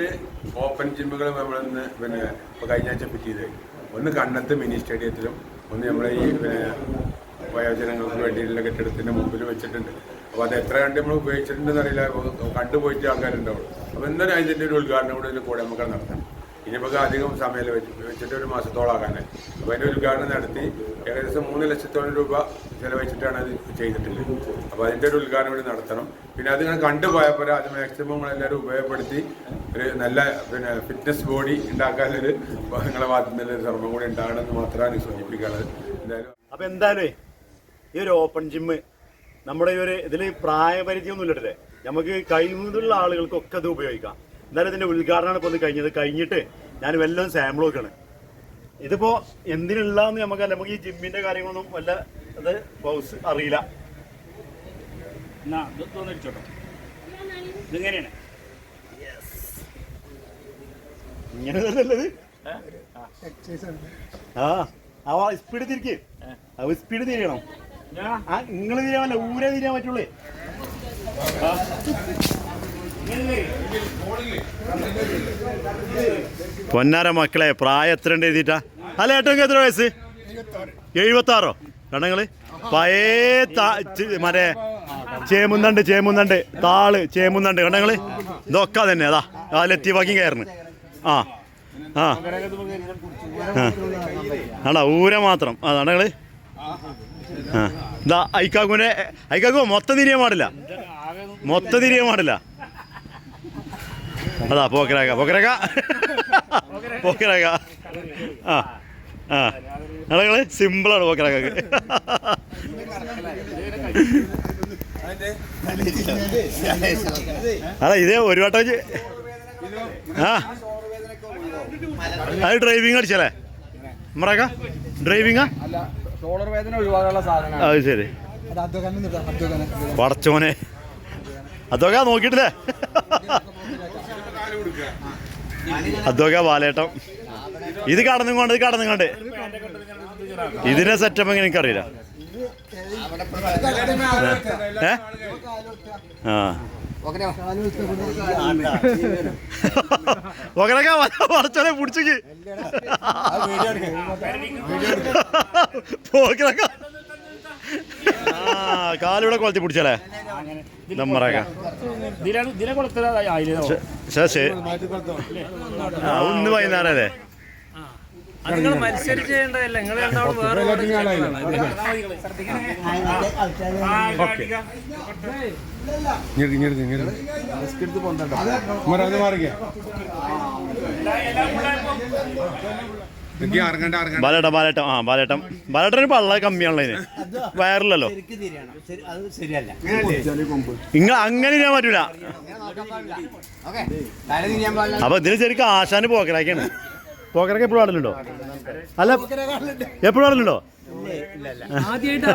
രണ്ട് ഓപ്പൺ ജിമ്മുകൾ നമ്മളിന്ന് പിന്നെ ഇപ്പോൾ കഴിഞ്ഞ ആഴ്ച ഫിറ്റ് ചെയ്ത് ഒന്ന് കണ്ണത്ത് മിനി സ്റ്റേഡിയത്തിലും ഒന്ന് നമ്മളെ ഈ പിന്നെ വയോജനങ്ങൾക്ക് വേണ്ടിയിട്ടുള്ള കെട്ടിടത്തിന്റെ മുമ്പിൽ വെച്ചിട്ടുണ്ട്. അപ്പോൾ അത് എത്ര കണ്ട് നമ്മൾ ഉപയോഗിച്ചിട്ടുണ്ടെന്ന് അറിയില്ല. കണ്ടുപോയിട്ട് ആൾക്കാരുണ്ടാവും. അപ്പോൾ എന്തായാലും അതിന്റെ ഒരു ഉദ്ഘാടനം കൂടെ ഇതിൽ കൂടെ നമുക്ക് നടത്താം. ഇനിയിപ്പോൾ അധികം സമയം വെച്ചിട്ട് ഒരു മാസത്തോളം ആകാനായി. അപ്പോൾ അതിന്റെ ഉദ്ഘാടനം നടത്തി ഏകദേശം മൂന്ന് ലക്ഷത്തോളം രൂപ ചിലവഴിച്ചിട്ടാണ് അത് ചെയ്തിട്ടുള്ളത്. അപ്പോൾ അതിന്റെ ഒരു ഉദ്ഘാടനം കൂടി നടത്തണം. പിന്നെ അത് ഇങ്ങനെ കണ്ടുപോയപ്പോൾ അത് മാക്സിമം നമ്മളെല്ലാവരും ഉപയോഗപ്പെടുത്തി ഒരു നല്ല പിന്നെ ഫിറ്റ്നസ് ബോഡി ഉണ്ടാക്കാനൊരു നിങ്ങളെ ഭാഗത്തു ഒരു ശ്രമം കൂടി ഉണ്ടാകണമെന്ന് മാത്രമാണ് സൂചിപ്പിക്കുന്നത് എന്തായാലും അപ്പൊ എന്തായാലും ഈ ഒരു ഓപ്പൺ ജിമ്മ് നമ്മുടെ ഈ ഒരു ഇതിൽ പ്രായപരിധി ഒന്നും ഇല്ലല്ലേ നമുക്ക് കഴിവുള്ള ആളുകൾക്കൊക്കെ അത് ഉപയോഗിക്കാം. എന്തായാലും ഇതിന്റെ ഉദ്ഘാടനമാണ് ഇപ്പൊ ഇത് കഴിഞ്ഞത്. കഴിഞ്ഞിട്ട് ഞാൻ വല്ലതും സാമ്പിൾ നോക്കുകയാണ് ഇതിപ്പോ എന്തിനുള്ളതെന്ന് നമുക്കല്ല നമുക്ക് ഈ ജിമ്മിന്റെ കാര്യങ്ങളൊന്നും വല്ല അത് ബൗസ് അറിയില്ല. എന്നാ ഇത് ഇതിങ്ങനെയാണ്? ഇങ്ങനെ തന്നെയല്ലേ ഇത്? ആ ആ സ്പീഡ് തിരിക്ക്. അവ സ്പീഡ് തിരിയണം. ആ നിങ്ങൾ തിരിയാൻ പറ്റില്ല ഊരെ തിരിയാൻ പറ്റുള്ളൂ. പൊന്നാര മക്കളെ പ്രായം എത്ര ഉണ്ട് എഴുതിട്ടാ അല്ല ഏട്ടൻ എത്ര വയസ്സ്? എഴുപത്തി ആറോ കണ്ടങ്ങൾ പഴയ മറ്റേ ചേമുന്നണ്ട് ചേമുന്നണ്ട് താൾ ചേമുന്നണ്ട് കണ്ടങ്ങൾ ഇതൊക്കെ തന്നെ അതാ. ആ ലത്തി ബാക്കി കയറുന്നു ആ. ആ. ആടാ ഊര മാത്രം. ആ കണ്ടങ്ങൾ ആ. ഇതാ ഐക്കാക്കുവിനെ ഐക്കാക്കു മൊത്തം തിരിയാൻ പാടില്ല. മൊത്തം തിരിയാൻ പാടില്ല. അതാ പോക്കരാക്ക പോക്കരാക്ക പോക്കരാക്ക ആ ആ. ആളുകൾ സിമ്പിളാണ് പോക്കരാക്കക്ക് അല്ല ഇതേ ഒരു വട്ടം ആ. അത് ഡ്രൈവിംഗ് അടിച്ചല്ലേ? നമ്മളൊക്കെ ഡ്രൈവിംഗാ ഷോളർ വേദന ഒഴിവാക്കാനുള്ള അത് ശരി. പടച്ചോനെ. അതൊക്കെ നോക്കിയിട്ടില്ലേ? അതൊക്കെ വാലേട്ടം. ഇത് കടന്നും കൊണ്ട് ഇത് കടന്നും കൊണ്ട്. ഇതിന്റെ സെറ്റപ്പ് എങ്ങനെ എനിക്കറിയില്ല. ആ. പിടിച്ചേക്ക്. കാലിവിടെ കൊളത്തി പിടിച്ചല്ലേ നമ്മറൊക്കെ. ആ ഒന്ന് വൈകുന്നേരം അല്ലേ നിങ്ങൾ നിങ്ങൾ രണ്ടാളും വേറെ ബാലേട്ടം ബാലേട്ടം ആ ബാലേട്ടം ബാലേട്ടന് പള്ള കമ്മിയാണല്ലോ ഇതിന്. വയറിലല്ലോ നിങ്ങൾ അങ്ങനെ ഞാൻ പറ്റൂല. അപ്പൊ ഇതിന് ശരിക്കും ആശാന് പോക്കരാക്കാണ് പോക്കരൊക്കെ എപ്പോഴും ആടലുണ്ടോ അല്ല എപ്പോഴും ആടലുണ്ടോ ആദ്യമായിട്ട്